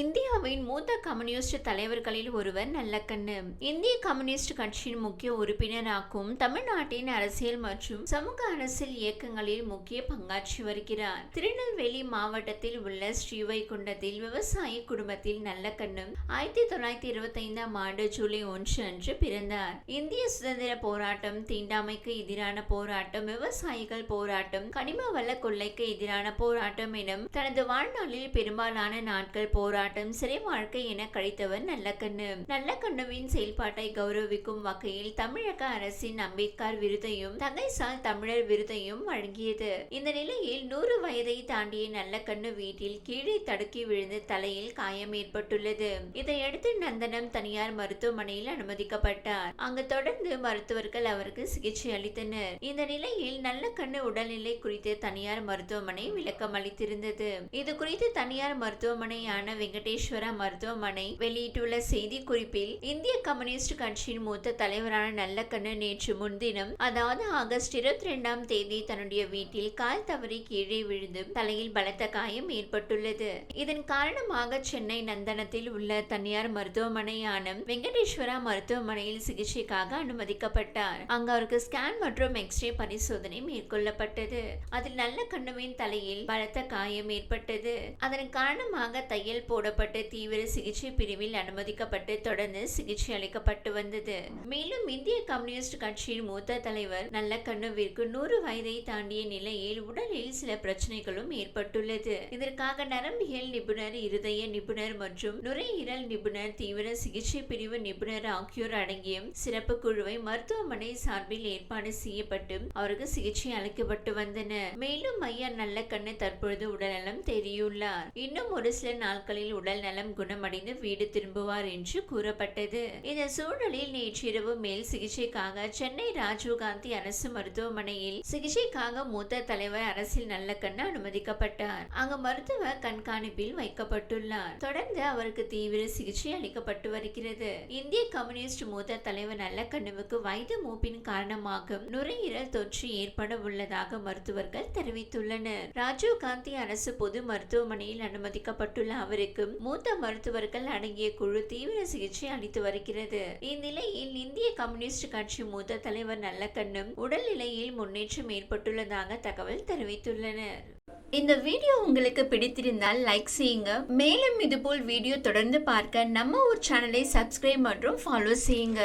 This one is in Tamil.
இந்தியாவின் மூத்த கம்யூனிஸ்ட் தலைவர்களில் ஒருவர் நல்லக்கண்ணு. இந்திய கம்யூனிஸ்ட் கட்சியின் முக்கிய உறுப்பினராகவும் தமிழ்நாட்டின் அரசியல் மற்றும் சமூக அரசியல் இயக்கங்களில் முக்கிய பங்காற்றி வருகிறார். திருநெல்வேலி மாவட்டத்தில் உள்ள ஸ்ரீவைகுண்டத்தில் விவசாய குடும்பத்தில் நல்லக்கண்ணு ஆயிரத்தி தொள்ளாயிரத்தி இருபத்தி ஐந்தாம் ஆண்டு ஜூலை ஒன்று அன்று பிறந்தார். இந்திய சுதந்திர போராட்டம் தீண்டாமைக்கு எதிரான போராட்டம் விவசாயிகள் போராட்டம் கனிம வள கொள்ளைக்கு எதிரான போராட்டம் எனும் தனது வாழ்நாளில் பெரும்பாலான நாட்கள் போராட்டம் சிறை வாழ்க்கை என கழித்தவர் நல்லக்கண்ணு. நல்லக்கண்ணுவின் செயல்பாட்டை கௌரவிக்கும் வகையில் தமிழக அரசின் அம்பேத்கர் விருதையும் தகைசால் தமிழர் விருதையும் வழங்கியது. இந்த நிலையில் நூறு வயதை தாண்டிய நல்லக்கண்ணு வீட்டில் கீழே தடுக்கி விழுந்து தலையில் காயம் ஏற்பட்டுள்ளது. இதையடுத்து நந்தனம் தனியார் மருத்துவமனையில் அனுமதிக்கப்பட்டார். அங்கு தொடர்ந்து மருத்துவர்கள் அவருக்கு சிகிச்சை அளித்தனர். இந்த நிலையில் நல்ல கண்ணு உடல்நிலை குறித்து தனியார் மருத்துவமனை விளக்கம் அளித்திருந்தது இது குறித்து தனியார் மருத்துவமனையான வெங்கடேஸ்வரா மருத்துவமனை வெளியிட்டுள்ள செய்தி குறிப்பில் இந்திய கம்யூனிஸ்ட் கட்சியின் மூத்த தலைவரான நல்லக்கண்ணு நேற்று முன்தினம் அதாவது ஆகஸ்ட் இருபத்தி இரண்டாம் தேதி தன்னுடைய வீட்டில் கால் தவறி கீழே விழுந்து தலையில் பலத்த காயம் ஏற்பட்டுள்ளது. இதன் காரணமாக சென்னை நந்தனத்தில் உள்ள தனியார் மருத்துவமனையான வெங்கடேஸ்வரா மருத்துவமனையில் சிகிச்சைக்காக அனுமதிக்கப்பட்டார். அங்கு அவருக்கு ஸ்கேன் மற்றும் எக்ஸ்ரே பரிசோதனை மேற்கொள்ளப்பட்டது. அதில் நல்ல கண்ணுவின் தலையில் பலத்த காயம் ஏற்பட்டது. அதன் காரணமாக தையல் போடப்பட்டு தீவிர சிகிச்சை பிரிவில் அனுமதிக்கப்பட்டு தொடர்ந்து சிகிச்சை அளிக்கப்பட்டு வந்தது. மேலும் இந்திய கம்யூனிஸ்ட் கட்சியின் மூத்த தலைவர் நல்ல கண்ணுவிற்கு நூறு வயதை தாண்டிய நிலையில் உடலில் சில பிரச்சனைகளும் ஏற்பட்டுள்ளது. இதற்காக நரம்பியல் நிபுணர் இருதய நிபுணர் மற்றும் நுரையீரல் நிபுணர் தீவிர சிகிச்சை பிரிவு நிபுணர் ஆகியோர் அடங்கிய சிறப்பு குழுவை மருத்துவமனை சார்பில் ஏற்பாடு செய்யப்பட்டு அவருக்கு சிகிச்சை அளிக்கப்பட்டு வந்தன மேலும் ஐயா நல்ல கண்ணு தற்பொழுது உடல்நலம் தெரியுள்ளார் இன்னும் ஒரு சில நாட்களில் நாட்களில் உடல் நலம் குணமடைந்து வீடு திரும்புவார் என்று கூறப்பட்டது. இந்த சூழலில் நேற்றிரவு மேல் சிகிச்சைக்காக சென்னை ராஜீவ்காந்தி அரசு மருத்துவமனையில் சிகிச்சைக்காக மூத்த தலைவர் அரசில் நல்லக்கண்ணு அனுமதிக்கப்பட்டார். அங்கு மருத்துவ கண்காணிப்பில் வைக்கப்பட்டுள்ளார். தொடர்ந்து அவருக்கு தீவிர சிகிச்சை அளிக்கப்பட்டு வருகிறது. இந்திய கம்யூனிஸ்ட் மூத்த தலைவர் நல்லக்கண்ணுவுக்கு வயது மூப்பின் காரணமாக நுரையீரல் தொற்று ஏற்பட உள்ளதாக மருத்துவர்கள் தெரிவித்துள்ளனர். ராஜீவ்காந்தி அரசு பொது மருத்துவமனையில் அனுமதிக்கப்பட்டுள்ள அவருக்கு மூத்த மருத்துவர்கள் அடங்கிய குழு தீவிர சிகிச்சை அளித்து வருகிறது. இந்நிலையில் இந்திய கம்யூனிஸ்ட் கட்சி மூத்த தலைவர் நல்லக்கண்ணும் உடல்நிலையில் முன்னேற்றம் ஏற்பட்டுள்ளதாக தகவல் தெரிவித்துள்ளனர். இந்த வீடியோ உங்களுக்கு பிடித்திருந்தால் லைக் செய்யுங்க. மேலும் இதுபோல் வீடியோ தொடர்ந்து பார்க்க நம்ம ஊர் சேனலை சப்ஸ்கிரைப் மற்றும் ஃபாலோ செய்யுங்க.